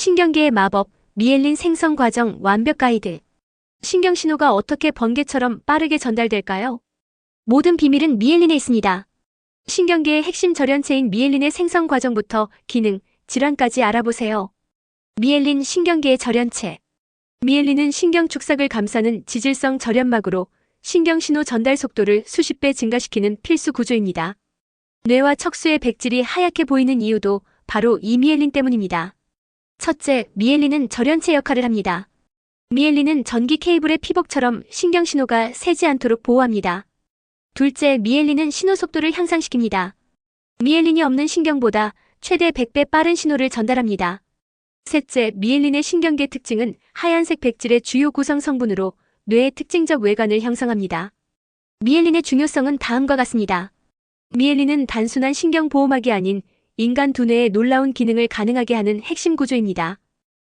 신경계의 마법, 미엘린 생성 과정 완벽 가이드. 신경 신호가 어떻게 번개처럼 빠르게 전달될까요? 모든 비밀은 미엘린에 있습니다. 신경계의 핵심 절연체인 미엘린의 생성 과정부터 기능, 질환까지 알아보세요. 미엘린 신경계의 절연체. 미엘린은 신경 축삭을 감싸는 지질성 절연막으로 신경 신호 전달 속도를 수십 배 증가시키는 필수 구조입니다. 뇌와 척수의 백질이 하얗게 보이는 이유도 바로 이 미엘린 때문입니다. 첫째, 미엘린은 절연체 역할을 합니다. 미엘린은 전기 케이블의 피복처럼 신경 신호가 새지 않도록 보호합니다. 둘째, 미엘린은 신호 속도를 향상시킵니다. 미엘린이 없는 신경보다 최대 100배 빠른 신호를 전달합니다. 셋째, 미엘린의 신경계 특징은 하얀색 백질의 주요 구성 성분으로 뇌의 특징적 외관을 형성합니다. 미엘린의 중요성은 다음과 같습니다. 미엘린은 단순한 신경 보호막이 아닌 인간 두뇌의 놀라운 기능을 가능하게 하는 핵심 구조입니다.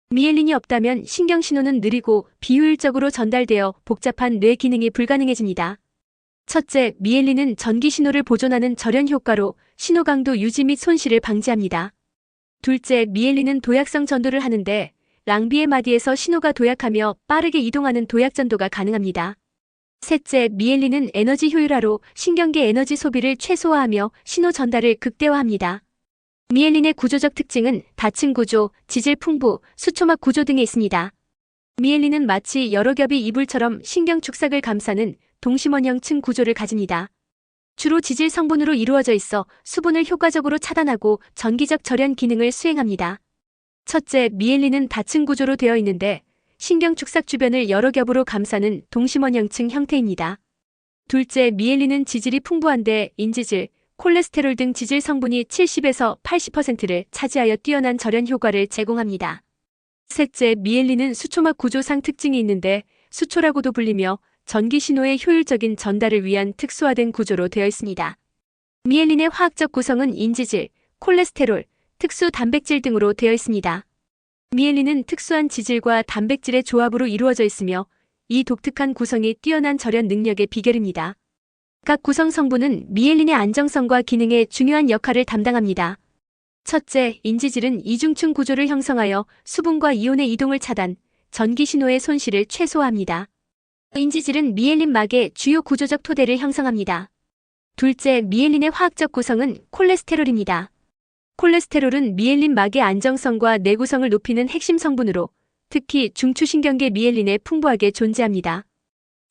미엘린이 없다면 신경 신호는 느리고 비효율적으로 전달되어 복잡한 뇌 기능이 불가능해집니다. 첫째, 미엘린은 전기 신호를 보존하는 절연 효과로 신호 강도 유지 및 손실을 방지합니다. 둘째, 미엘린은 도약성 전도를 하는데 랑비의 마디에서 신호가 도약하며 빠르게 이동하는 도약 전도가 가능합니다. 셋째, 미엘린은 에너지 효율화로 신경계 에너지 소비를 최소화하며 신호 전달을 극대화합니다. 미엘린의 구조적 특징은 다층 구조, 지질 풍부, 수초막 구조 등에 있습니다. 미엘린은 마치 여러 겹의 이불처럼 신경 축삭을 감싸는 동심원형 층 구조를 가집니다. 주로 지질 성분으로 이루어져 있어 수분을 효과적으로 차단하고 전기적 절연 기능을 수행합니다. 첫째, 미엘린은 다층 구조로 되어 있는데 신경 축삭 주변을 여러 겹으로 감싸는 동심원형 층 형태입니다. 둘째, 미엘린은 지질이 풍부한데 인지질, 콜레스테롤 등 지질 성분이 70에서 80%를 차지하여 뛰어난 절연 효과를 제공합니다. 셋째, 미엘린은 수초막 구조상 특징이 있는데 수초라고도 불리며 전기 신호의 효율적인 전달을 위한 특수화된 구조로 되어 있습니다. 미엘린의 화학적 구성은 인지질, 콜레스테롤, 특수 단백질 등으로 되어 있습니다. 미엘린은 특수한 지질과 단백질의 조합으로 이루어져 있으며 이 독특한 구성이 뛰어난 절연 능력의 비결입니다. 각 구성 성분은 미엘린의 안정성과 기능에 중요한 역할을 담당합니다. 첫째, 인지질은 이중층 구조를 형성하여 수분과 이온의 이동을 차단, 전기 신호의 손실을 최소화합니다. 인지질은 미엘린 막의 주요 구조적 토대를 형성합니다. 둘째, 미엘린의 화학적 구성은 콜레스테롤입니다. 콜레스테롤은 미엘린 막의 안정성과 내구성을 높이는 핵심 성분으로 특히 중추신경계 미엘린에 풍부하게 존재합니다.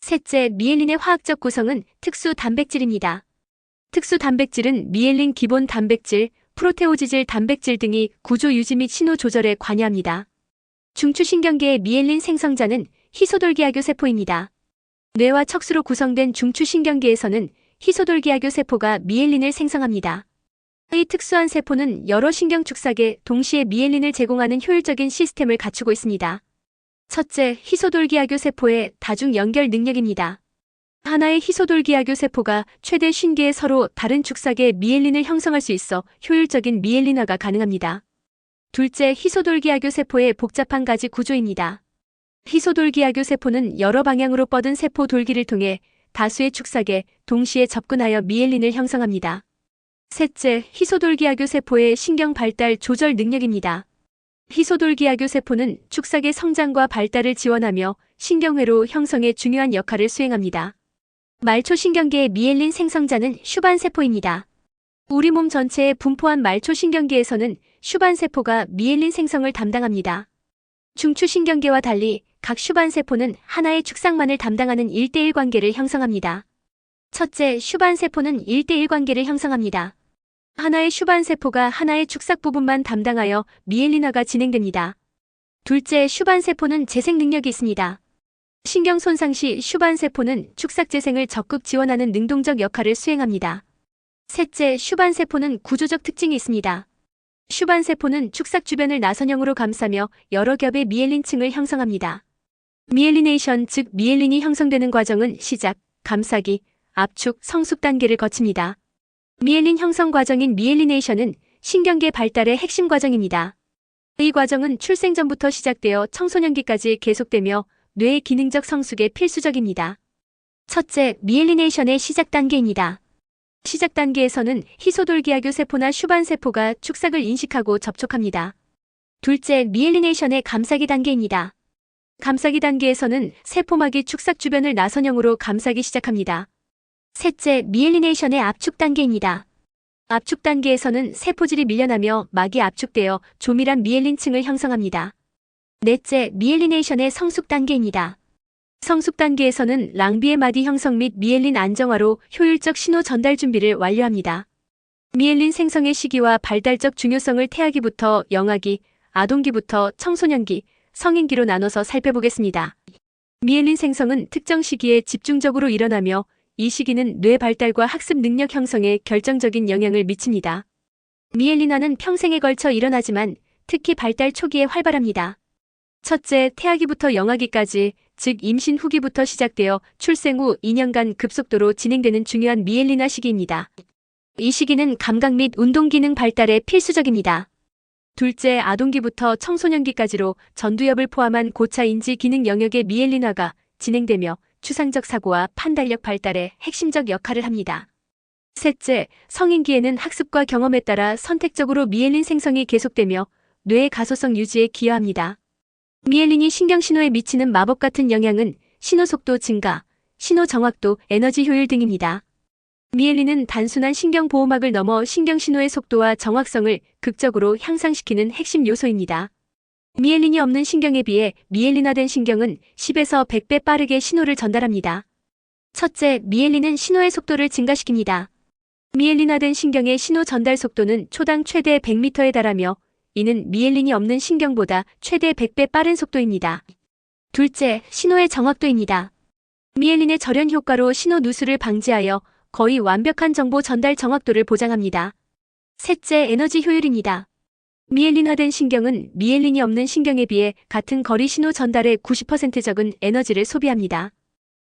셋째, 미엘린의 화학적 구성은 특수 단백질입니다. 특수 단백질은 미엘린 기본 단백질, 프로테오지질 단백질 등이 구조 유지 및 신호 조절에 관여합니다. 중추신경계의 미엘린 생성자는 희소돌기하교 세포입니다. 뇌와 척수로 구성된 중추신경계에서는 희소돌기하교 세포가 미엘린을 생성합니다. 이 특수한 세포는 여러 신경 축삭에 동시에 미엘린을 제공하는 효율적인 시스템을 갖추고 있습니다. 첫째, 희소돌기하교 세포의 다중 연결 능력입니다. 하나의 희소돌기하교 세포가 최대 50개의 서로 다른 축삭에 미엘린을 형성할 수 있어 효율적인 미엘린화가 가능합니다. 둘째, 희소돌기하교 세포의 복잡한 가지 구조입니다. 희소돌기하교 세포는 여러 방향으로 뻗은 세포 돌기를 통해 다수의 축삭에 동시에 접근하여 미엘린을 형성합니다. 셋째, 희소돌기하교 세포의 신경 발달 조절 능력입니다. 희소돌기하교 세포는 축삭의 성장과 발달을 지원하며 신경회로 형성에 중요한 역할을 수행합니다. 말초신경계의 미엘린 생성자는 슈반세포입니다. 우리 몸 전체에 분포한 말초신경계에서는 슈반세포가 미엘린 생성을 담당합니다. 중추신경계와 달리 각 슈반세포는 하나의 축삭만을 담당하는 1대1 관계를 형성합니다. 첫째, 슈반세포는 1대1 관계를 형성합니다. 하나의 슈반세포가 하나의 축삭 부분만 담당하여 미엘린화가 진행됩니다. 둘째, 슈반세포는 재생 능력이 있습니다. 신경 손상 시 슈반세포는 축삭 재생을 적극 지원하는 능동적 역할을 수행합니다. 셋째, 슈반세포는 구조적 특징이 있습니다. 슈반세포는 축삭 주변을 나선형으로 감싸며 여러 겹의 미엘린층을 형성합니다. 미엘리네이션 즉 미엘린이 형성되는 과정은 시작, 감싸기, 압축, 성숙 단계를 거칩니다. 미엘린 형성 과정인 미엘리네이션은 신경계 발달의 핵심 과정입니다. 이 과정은 출생 전부터 시작되어 청소년기까지 계속되며 뇌의 기능적 성숙에 필수적입니다. 첫째, 미엘리네이션의 시작 단계입니다. 시작 단계에서는 희소돌기하교 세포나 슈반 세포가 축삭을 인식하고 접촉합니다. 둘째, 미엘리네이션의 감싸기 단계입니다. 감싸기 단계에서는 세포막이 축삭 주변을 나선형으로 감싸기 시작합니다. 셋째, 미엘리네이션의 압축 단계입니다. 압축 단계에서는 세포질이 밀려나며 막이 압축되어 조밀한 미엘린층을 형성합니다. 넷째, 미엘리네이션의 성숙 단계입니다. 성숙 단계에서는 랑비의 마디 형성 및 미엘린 안정화로 효율적 신호 전달 준비를 완료합니다. 미엘린 생성의 시기와 발달적 중요성을 태아기부터 영아기, 아동기부터 청소년기, 성인기로 나눠서 살펴보겠습니다. 미엘린 생성은 특정 시기에 집중적으로 일어나며 이 시기는 뇌 발달과 학습 능력 형성에 결정적인 영향을 미칩니다. 미엘린화는 평생에 걸쳐 일어나지만 특히 발달 초기에 활발합니다. 첫째, 태아기부터 영아기까지, 즉 임신 후기부터 시작되어 출생 후 2년간 급속도로 진행되는 중요한 미엘린화 시기입니다. 이 시기는 감각 및 운동 기능 발달에 필수적입니다. 둘째, 아동기부터 청소년기까지로 전두엽을 포함한 고차 인지 기능 영역의 미엘린화가 진행되며 추상적 사고와 판단력 발달에 핵심적 역할을 합니다. 셋째, 성인기에는 학습과 경험에 따라 선택적으로 미엘린 생성이 계속되며 뇌의 가소성 유지에 기여합니다. 미엘린이 신경신호에 미치는 마법 같은 영향은 신호 속도 증가, 신호 정확도, 에너지 효율 등입니다. 미엘린은 단순한 신경보호막을 넘어 신경신호의 속도와 정확성을 극적으로 향상시키는 핵심 요소입니다. 미엘린이 없는 신경에 비해 미엘린화된 신경은 10에서 100배 빠르게 신호를 전달합니다. 첫째, 미엘린은 신호의 속도를 증가시킵니다. 미엘린화된 신경의 신호 전달 속도는 초당 최대 100m에 달하며 이는 미엘린이 없는 신경보다 최대 100배 빠른 속도입니다. 둘째, 신호의 정확도입니다. 미엘린의 절연 효과로 신호 누수를 방지하여 거의 완벽한 정보 전달 정확도를 보장합니다. 셋째, 에너지 효율입니다. 미엘린화된 신경은 미엘린이 없는 신경에 비해 같은 거리 신호 전달에 90% 적은 에너지를 소비합니다.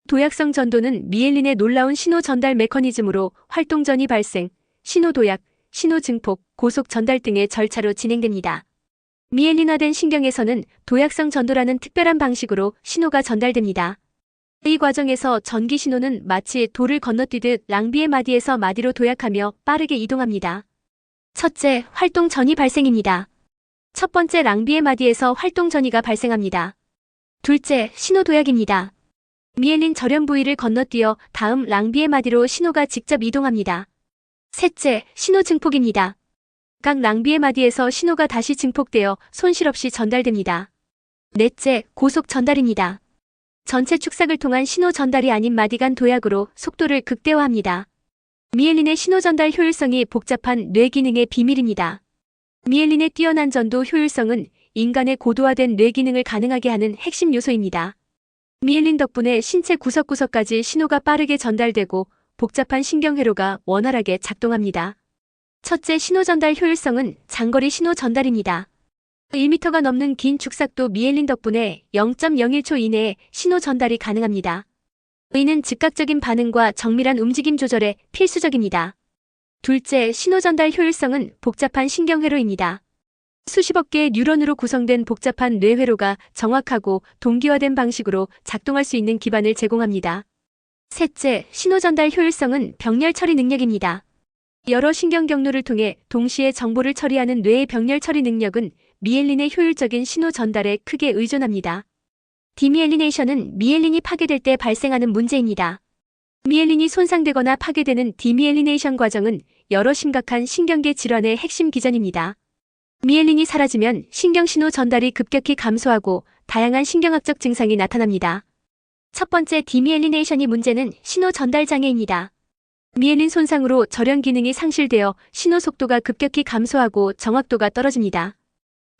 도약성 전도는 미엘린의 놀라운 신호 전달 메커니즘으로 활동 전이 발생, 신호 도약, 신호 증폭, 고속 전달 등의 절차로 진행됩니다. 미엘린화된 신경에서는 도약성 전도라는 특별한 방식으로 신호가 전달됩니다. 이 과정에서 전기 신호는 마치 돌을 건너뛰듯 랑비의 마디에서 마디로 도약하며 빠르게 이동합니다. 첫째, 활동 전이 발생입니다. 첫 번째 랑비의 마디에서 활동 전이가 발생합니다. 둘째, 신호 도약입니다. 미엘린 절연 부위를 건너뛰어 다음 랑비의 마디로 신호가 직접 이동합니다. 셋째, 신호 증폭입니다. 각 랑비의 마디에서 신호가 다시 증폭되어 손실 없이 전달됩니다. 넷째, 고속 전달입니다. 전체 축삭을 통한 신호 전달이 아닌 마디 간 도약으로 속도를 극대화합니다. 미엘린의 신호 전달 효율성이 복잡한 뇌 기능의 비밀입니다. 미엘린의 뛰어난 전도 효율성은 인간의 고도화된 뇌 기능을 가능하게 하는 핵심 요소입니다. 미엘린 덕분에 신체 구석구석까지 신호가 빠르게 전달되고 복잡한 신경회로가 원활하게 작동합니다. 첫째 신호 전달 효율성은 장거리 신호 전달입니다. 1m가 넘는 긴 축삭도 미엘린 덕분에 0.01초 이내에 신호 전달이 가능합니다. 이는 즉각적인 반응과 정밀한 움직임 조절에 필수적입니다. 둘째, 신호 전달 효율성은 복잡한 신경회로입니다. 수십억 개의 뉴런으로 구성된 복잡한 뇌회로가 정확하고 동기화된 방식으로 작동할 수 있는 기반을 제공합니다. 셋째, 신호 전달 효율성은 병렬 처리 능력입니다. 여러 신경 경로를 통해 동시에 정보를 처리하는 뇌의 병렬 처리 능력은 미엘린의 효율적인 신호 전달에 크게 의존합니다. 디미엘리네이션은 미엘린이 파괴될 때 발생하는 문제입니다. 미엘린이 손상되거나 파괴되는 디미엘리네이션 과정은 여러 심각한 신경계 질환의 핵심 기전입니다. 미엘린이 사라지면 신경신호 전달이 급격히 감소하고 다양한 신경학적 증상이 나타납니다. 첫 번째 디미엘리네이션이 문제는 신호 전달 장애입니다. 미엘린 손상으로 절연 기능이 상실되어 신호 속도가 급격히 감소하고 정확도가 떨어집니다.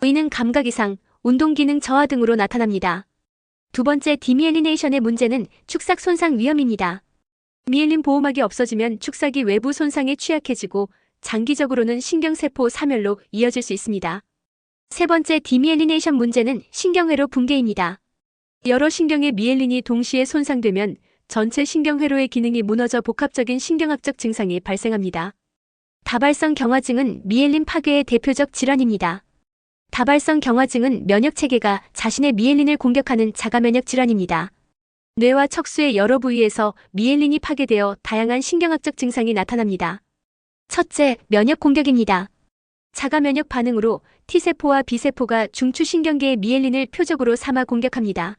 이는 감각 이상, 운동 기능 저하 등으로 나타납니다. 두 번째 디미엘리네이션의 문제는 축삭 손상 위험입니다. 미엘린 보호막이 없어지면 축삭이 외부 손상에 취약해지고 장기적으로는 신경세포 사멸로 이어질 수 있습니다. 세 번째 디미엘리네이션 문제는 신경회로 붕괴입니다. 여러 신경의 미엘린이 동시에 손상되면 전체 신경회로의 기능이 무너져 복합적인 신경학적 증상이 발생합니다. 다발성 경화증은 미엘린 파괴의 대표적 질환입니다. 다발성 경화증은 면역 체계가 자신의 미엘린을 공격하는 자가 면역 질환입니다. 뇌와 척수의 여러 부위에서 미엘린이 파괴되어 다양한 신경학적 증상이 나타납니다. 첫째, 면역 공격입니다. 자가 면역 반응으로 T세포와 B세포가 중추신경계의 미엘린을 표적으로 삼아 공격합니다.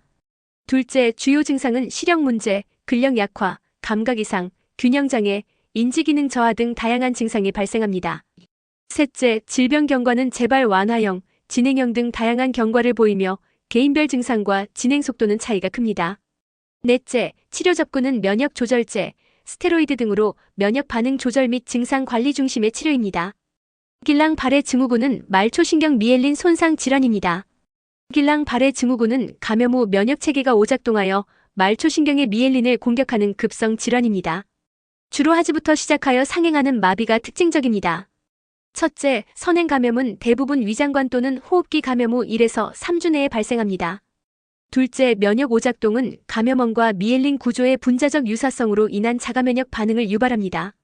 둘째, 주요 증상은 시력 문제, 근력 약화, 감각 이상, 균형장애, 인지기능 저하 등 다양한 증상이 발생합니다. 셋째, 질병 경과는 재발 완화형, 진행형 등 다양한 경과를 보이며 개인별 증상과 진행 속도는 차이가 큽니다. 넷째, 치료 접근은 면역 조절제, 스테로이드 등으로 면역 반응 조절 및 증상 관리 중심의 치료입니다. 길랑 발해 증후군은 말초신경 미엘린 손상 질환입니다. 길랑 발해 증후군은 감염 후 면역 체계가 오작동하여 말초신경의 미엘린을 공격하는 급성 질환입니다. 주로 하지부터 시작하여 상행하는 마비가 특징적입니다. 첫째, 선행 감염은 대부분 위장관 또는 호흡기 감염 후 1에서 3주 내에 발생합니다. 둘째, 면역 오작동은 감염원과 미엘린 구조의 분자적 유사성으로 인한 자가면역 반응을 유발합니다.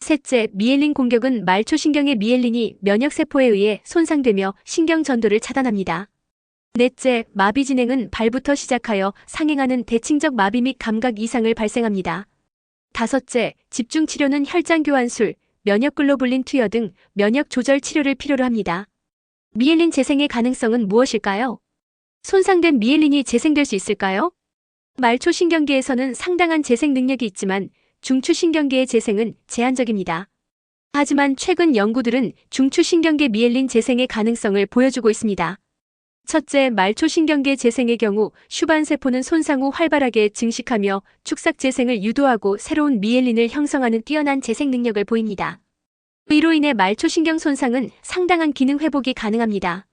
셋째, 미엘린 공격은 말초신경의 미엘린이 면역세포에 의해 손상되며 신경 전도를 차단합니다. 넷째, 마비 진행은 발부터 시작하여 상행하는 대칭적 마비 및 감각 이상을 발생합니다. 다섯째, 집중 치료는 혈장 교환술, 면역글로불린 투여 등 면역 조절 치료를 필요로 합니다. 미엘린 재생의 가능성은 무엇일까요? 손상된 미엘린이 재생될 수 있을까요? 말초신경계에서는 상당한 재생 능력이 있지만 중추신경계의 재생은 제한적입니다. 하지만 최근 연구들은 중추신경계 미엘린 재생의 가능성을 보여주고 있습니다. 첫째, 말초신경계 재생의 경우 슈반세포는 손상 후 활발하게 증식하며 축삭 재생을 유도하고 새로운 미엘린을 형성하는 뛰어난 재생 능력을 보입니다. 이로 인해 말초신경 손상은 상당한 기능 회복이 가능합니다.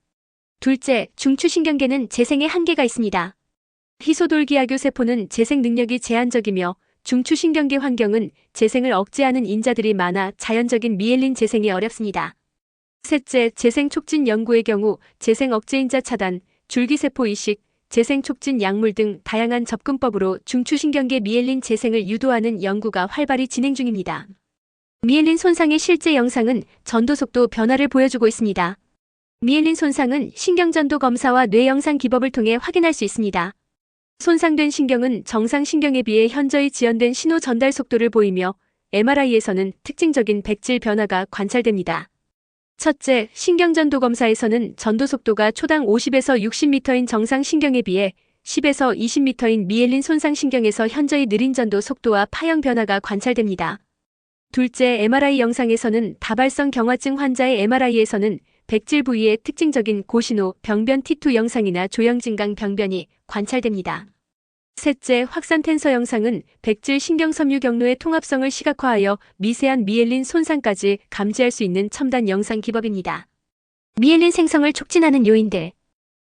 둘째, 중추신경계는 재생의 한계가 있습니다. 희소돌기아교 세포는 재생 능력이 제한적이며 중추신경계 환경은 재생을 억제하는 인자들이 많아 자연적인 미엘린 재생이 어렵습니다. 셋째, 재생 촉진 연구의 경우 재생 억제인자 차단, 줄기세포 이식, 재생 촉진 약물 등 다양한 접근법으로 중추신경계 미엘린 재생을 유도하는 연구가 활발히 진행 중입니다. 미엘린 손상의 실제 영상은 전도 속도 변화를 보여주고 있습니다. 미엘린 손상은 신경전도 검사와 뇌 영상 기법을 통해 확인할 수 있습니다. 손상된 신경은 정상 신경에 비해 현저히 지연된 신호 전달 속도를 보이며 MRI에서는 특징적인 백질 변화가 관찰됩니다. 첫째, 신경전도 검사에서는 전도 속도가 초당 50에서 60m인 정상 신경에 비해 10에서 20m인 미엘린 손상 신경에서 현저히 느린 전도 속도와 파형 변화가 관찰됩니다. 둘째, MRI 영상에서는 다발성 경화증 환자의 MRI에서는 백질 부위의 특징적인 고신호 병변 T2 영상이나 조영진강 병변이 관찰됩니다. 셋째, 확산 텐서 영상은 백질 신경섬유 경로의 통합성을 시각화하여 미세한 미엘린 손상까지 감지할 수 있는 첨단 영상 기법입니다. 미엘린 생성을 촉진하는 요인들.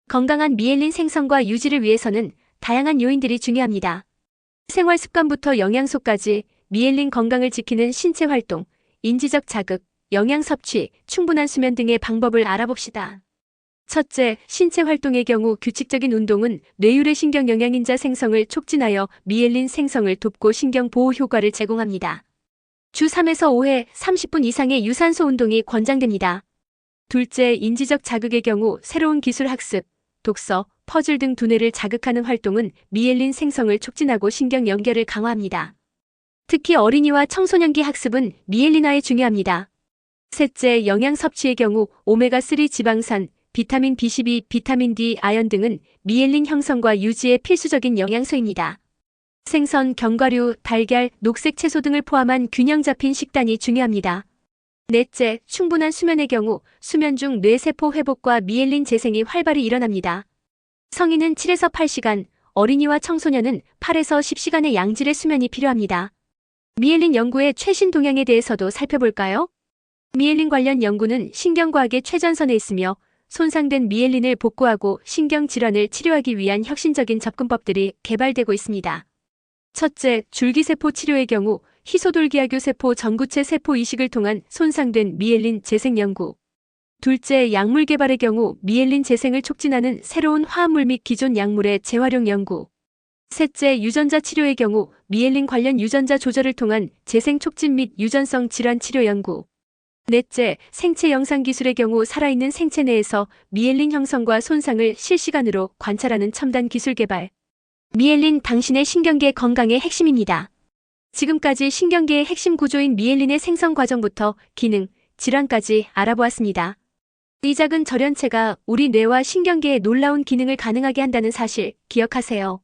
건강한 미엘린 생성과 유지를 위해서는 다양한 요인들이 중요합니다. 생활 습관부터 영양소까지 미엘린 건강을 지키는 신체 활동, 인지적 자극, 영양 섭취, 충분한 수면 등의 방법을 알아봅시다. 첫째, 신체 활동의 경우 규칙적인 운동은 뇌율의 신경 영양인자 생성을 촉진하여 미엘린 생성을 돕고 신경 보호 효과를 제공합니다. 주 3에서 5회 30분 이상의 유산소 운동이 권장됩니다. 둘째, 인지적 자극의 경우 새로운 기술 학습, 독서, 퍼즐 등 두뇌를 자극하는 활동은 미엘린 생성을 촉진하고 신경 연결을 강화합니다. 특히 어린이와 청소년기 학습은 미엘린화에 중요합니다. 셋째, 영양 섭취의 경우 오메가3 지방산, 비타민 B12, 비타민 D, 아연 등은 미엘린 형성과 유지에 필수적인 영양소입니다. 생선, 견과류, 달걀, 녹색 채소 등을 포함한 균형 잡힌 식단이 중요합니다. 넷째, 충분한 수면의 경우 수면 중 뇌세포 회복과 미엘린 재생이 활발히 일어납니다. 성인은 7에서 8시간, 어린이와 청소년은 8에서 10시간의 양질의 수면이 필요합니다. 미엘린 연구의 최신 동향에 대해서도 살펴볼까요? 미엘린 관련 연구는 신경과학의 최전선에 있으며 손상된 미엘린을 복구하고 신경질환을 치료하기 위한 혁신적인 접근법들이 개발되고 있습니다. 첫째, 줄기세포 치료의 경우 희소돌기아교 세포 전구체 세포 이식을 통한 손상된 미엘린 재생 연구. 둘째, 약물 개발의 경우 미엘린 재생을 촉진하는 새로운 화합물 및 기존 약물의 재활용 연구. 셋째, 유전자 치료의 경우 미엘린 관련 유전자 조절을 통한 재생 촉진 및 유전성 질환 치료 연구. 넷째, 생체 영상 기술의 경우 살아있는 생체 내에서 미엘린 형성과 손상을 실시간으로 관찰하는 첨단 기술 개발. 미엘린 당신의 신경계 건강의 핵심입니다. 지금까지 신경계의 핵심 구조인 미엘린의 생성 과정부터 기능, 질환까지 알아보았습니다. 이 작은 절연체가 우리 뇌와 신경계의 놀라운 기능을 가능하게 한다는 사실 기억하세요.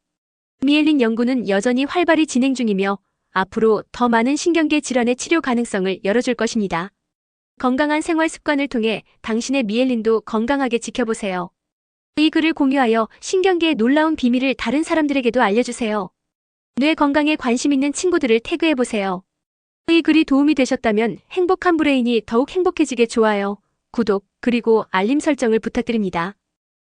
미엘린 연구는 여전히 활발히 진행 중이며 앞으로 더 많은 신경계 질환의 치료 가능성을 열어줄 것입니다. 건강한 생활 습관을 통해 당신의 미엘린도 건강하게 지켜보세요. 이 글을 공유하여 신경계의 놀라운 비밀을 다른 사람들에게도 알려주세요. 뇌 건강에 관심 있는 친구들을 태그해보세요. 이 글이 도움이 되셨다면 행복한 브레인이 더욱 행복해지게 좋아요, 구독, 그리고 알림 설정을 부탁드립니다.